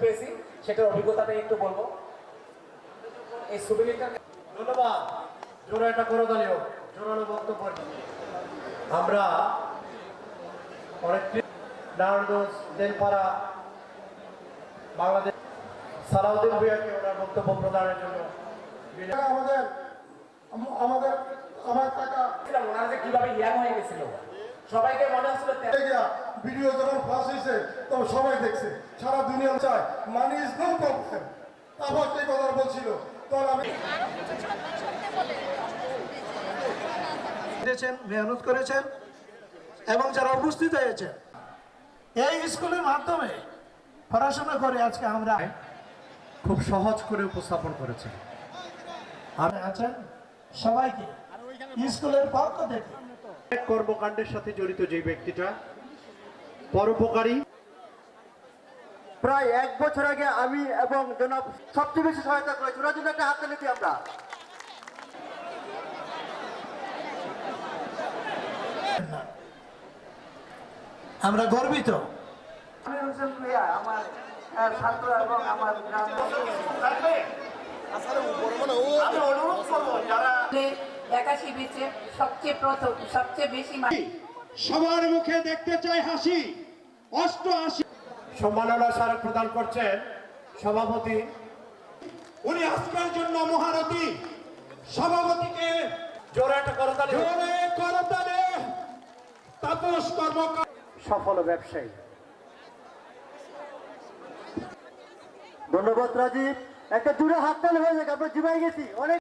পেয়েছি সেটার অভিজ্ঞতাটা একটু বলব। এই সুবিলিটা ধন্যবাদ। জোরে একটা করে দাঁড়িয়ে জোরালো বক্তব্য। আমরা অনেক নারায়ণগঞ্জ দেলপাড়া বাংলাদেশ সালাউদ্দিন ভুইয়াকে ওনার বক্তব্য প্রদানের জন্য আমাদের আমাদের আমার টাকা ছিলাম ওনারা যে কীভাবে ইয়াং হয়ে গেছিল। সবাইকে মনে হচ্ছিল ভিডিও যখন ফাঁস হয়েছে তখন সবাই দেখছে সারা দুনিয়া চায় মানি ইজ নো প্রবলেম আবার সেই কথা বলছিল তখন আমি মেহনত করেছেন এবং যারা উপস্থিত হয়েছেন এই স্কুলের মাধ্যমে পড়াশোনা করে আজকে আমরা খুব সহজ করে উপস্থাপন করেছেন আমি আছেন সবাইকে স্কুলের পক্ষ থেকে কর্মকাণ্ডের সাথে জড়িত যে ব্যক্তিটা পরোপকারী। প্রায় এক বছর আগে আমি এবং জনাব সবচেয়ে বেশি সহায়তা করেছি। ওনার জন্য একটা হাত নিচ্ছি আমরা। আমরা গর্বিত। আমি আমার ছাত্র এবং আমার গ্রামের আমি অনুরোধ করব যারা একাশি বেচে সবচেয়ে প্রথম সবচেয়ে বেশি সবার মুখে দেখতে চাই হাসি অষ্ট আশি সম্মাননা স্মারক প্রদান করছেন সভাপতি। উনি আজকের জন্য মহারথী। সভাপতিকে জোরে একটা করতালি। জোরে করতালি। তাপস কর্মকার সফল ব্যবসায়ী। ধন্যবাদ রাজীব। একটা দূরে হাততালি হয়ে যাক আমরা জিমাই গেছি। অনেক